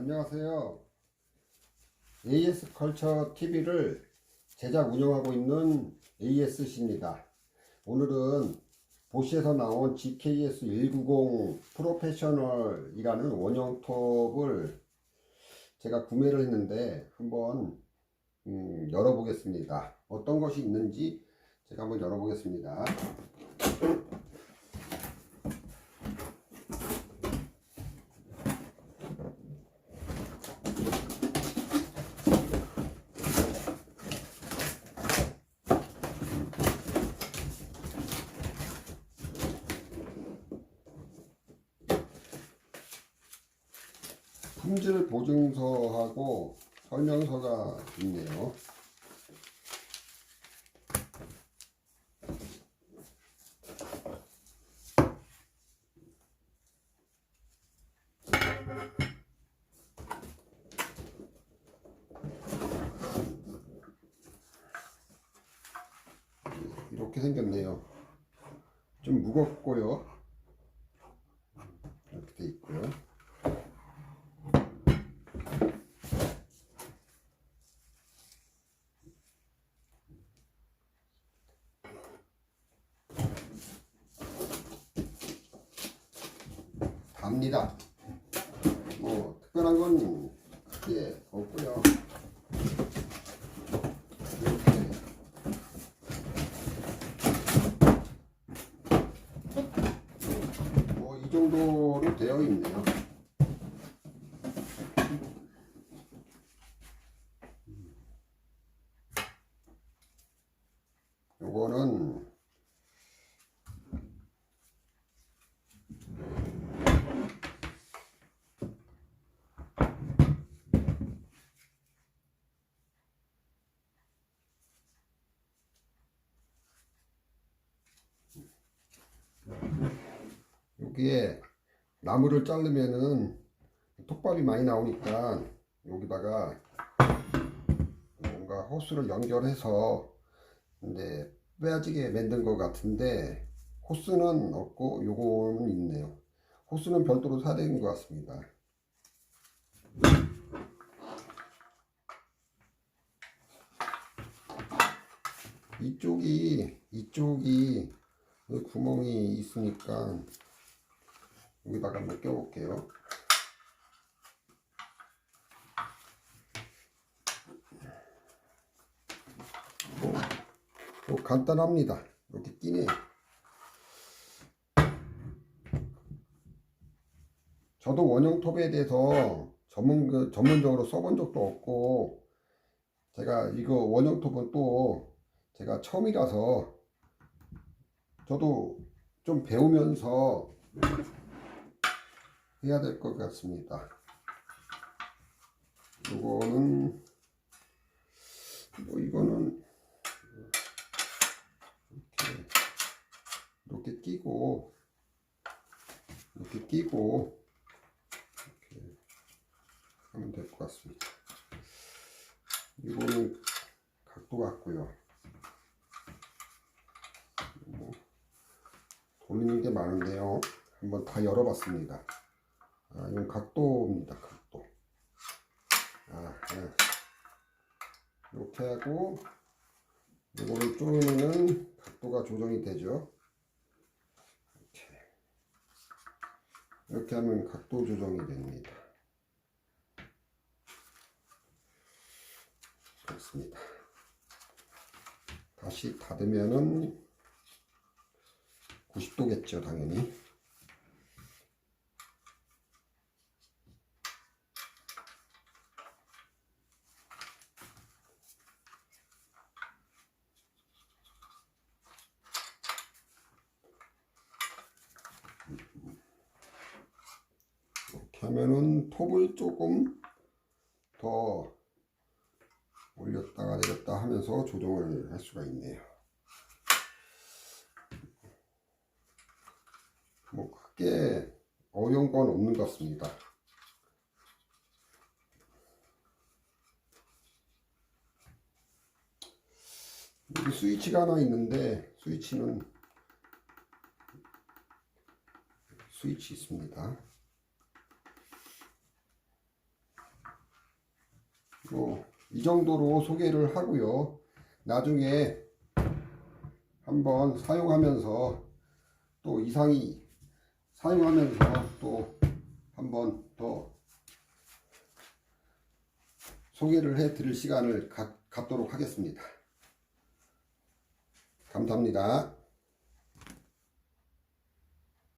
안녕하세요. AS 컬처 TV를 제작 운영하고 있는 ASC입니다. 오늘은 보시에서 나온 GKS 190 프로페셔널이라는 원형 톱을 제가 구매를 했는데 한번 음, 열어보겠습니다. 어떤 것이 있는지 제가 한번 열어보겠습니다. 품질 보증서하고 설명서가 있네요. 이렇게 생겼네요. 좀 무겁고요. 이렇게 돼 있고요. 답니다. 뭐 특별한 건 크게 없고요. 이렇게 뭐 이 정도로 되어 있네요. 요거는 여기에 나무를 자르면은 톱밥이 많이 나오니까 여기다가 뭔가 호스를 연결해서 이제 빼지게 만든 것 같은데 호스는 없고 요거는 있네요. 호스는 별도로 사야 되는 것 같습니다. 이쪽이 이쪽이 구멍이 있으니까 여기다가 한번 껴볼게요. 뭐, 뭐 간단합니다. 이렇게 끼네. 저도 원형 톱에 대해서 전문 그 전문적으로 써본 적도 없고 제가 이거 원형 톱은 또 제가 처음이라서 저도 좀 배우면서 해야 될 것 같습니다. 이거는 뭐 이거는 이렇게 이렇게 끼고 이렇게 끼고 이렇게 하면 될 것 같습니다. 이거는 각도 같고요. 뭐 돌리는 게 많은데요. 한번 다 열어봤습니다. 아, 이건 각도입니다. 각도. 아, 네. 이렇게 하고 이거를 조이면은 각도가 조정이 되죠. 이렇게. 하면 각도 조정이 됩니다. 그렇습니다. 다시 닫으면은 90도겠죠, 당연히. 하면은 톱을 조금 더 올렸다가 내렸다 하면서 조정을 할 수가 있네요. 뭐 크게 어려운 건 없는 것 같습니다. 여기 스위치가 하나 있는데 스위치는 스위치 있습니다. 뭐, 이 정도로 소개를 하고요. 나중에 한번 사용하면서 또 이상이 사용하면서 또 한번 더 소개를 해 드릴 시간을 갖, 갖도록 하겠습니다. 감사합니다.